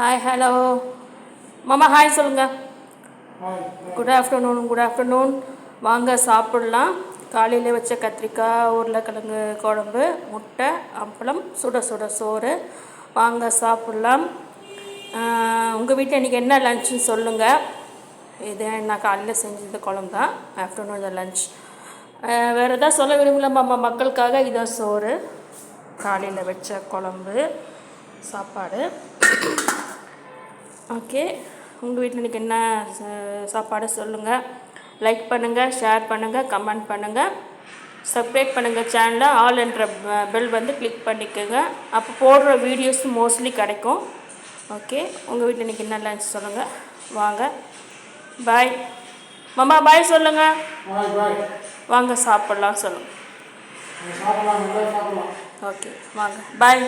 Hi hello மாமா hi சொல்லுங்க. Good afternoon good afternoon வாங்க சாப்பிட்லாம். காலையில் வச்ச கத்திரிக்காய் உருளைக்கிழங்கு குழம்பு முட்டை அப்பளம் சுட சுட சோறு. வாங்க சாப்பிட்லாம். உங்கள் வீட்டில் இன்றைக்கி என்ன லஞ்சுன்னு சொல்லுங்கள் இது நான் காலையில் செஞ்சது குழம்பு தான் ஆஃப்டர்நூன் லஞ்ச் வேறு எதாவது சொல்ல விரும்பல மாமா? மக்களுக்காக இதான் சோறு. காலையில் வச்ச குழம்பு சாப்பாடு. ஓகே. உங்கள் வீட்டில் இன்றைக்கி என்ன சாப்பாடு சொல்லுங்கள் லைக் பண்ணுங்கள் ஷேர் பண்ணுங்கள் கமெண்ட் பண்ணுங்கள் சப்ஸ்கிரைப் பண்ணுங்கள் சேனலை ஆல் என்ற பெல் வந்து கிளிக் பண்ணிக்கோங்க. அப்போ போடுற வீடியோஸ் மோஸ்ட்லி கிடைக்கும். ஓகே உங்கள் வீட்டில் இன்றைக்கி என்ன லஞ்ச் சொல்லுங்கள் வாங்க. பாய் மாமா பாய் சொல்லுங்கள் வாங்க சாப்பிட்லாம் சொல்லுங்கள் ஓகே வாங்க. பாய்